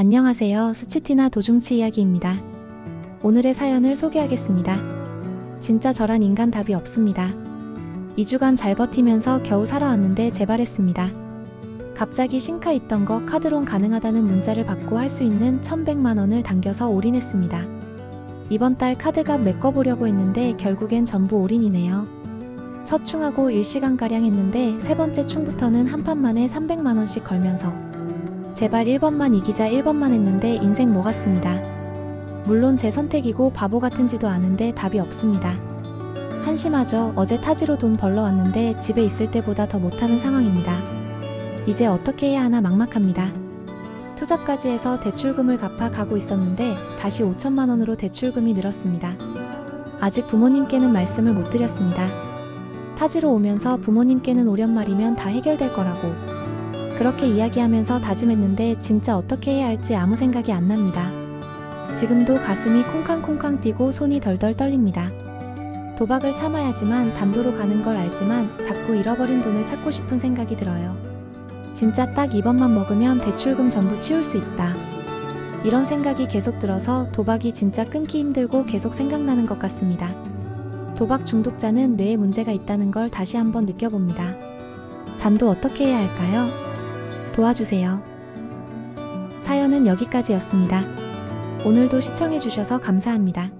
안녕하세요. 스치티나 도중치 이야기입니다. 오늘의 사연을 소개하겠습니다. 진짜 저란 인간 답이 없습니다. 2주간 잘 버티면서 겨우 살아왔는데 재발했습니다. 갑자기 신카 있던 거 카드론 가능하다는 문자를 받고 할 수 있는 1100만 원을 당겨서 올인했습니다. 이번 달 카드값 메꿔보려고 했는데 결국엔 전부 올인이네요. 첫 충하고 1시간가량 했는데 세 번째 충부터는 한 판 만에 300만 원씩 걸면서 제발 1번만 이기자 1번만 했는데 인생 뭐 같습니다. 물론 제 선택이고 바보 같은지도 아는데 답이 없습니다. 한심하죠. 어제 타지로 돈 벌러 왔는데 집에 있을 때보다 더 못하는 상황입니다. 이제 어떻게 해야 하나 막막합니다. 투자까지 해서 대출금을 갚아 가고 있었는데 다시 5천만 원으로 대출금이 늘었습니다. 아직 부모님께는 말씀을 못 드렸습니다. 타지로 오면서 부모님께는 오련 말이면 다 해결될 거라고 그렇게 이야기하면서 다짐했는데 진짜 어떻게 해야 할지 아무 생각이 안 납니다. 지금도 가슴이 쿵쾅쿵쾅 뛰고 손이 덜덜 떨립니다. 도박을 참아야지만 단도로 가는 걸 알지만 자꾸 잃어버린 돈을 찾고 싶은 생각이 들어요. 진짜 딱 이번만 먹으면 대출금 전부 치울 수 있다. 이런 생각이 계속 들어서 도박이 진짜 끊기 힘들고 계속 생각나는 것 같습니다. 도박 중독자는 뇌에 문제가 있다는 걸 다시 한번 느껴봅니다. 단도 어떻게 해야 할까요? 도와주세요. 사연은 여기까지였습니다. 오늘도 시청해주셔서 감사합니다.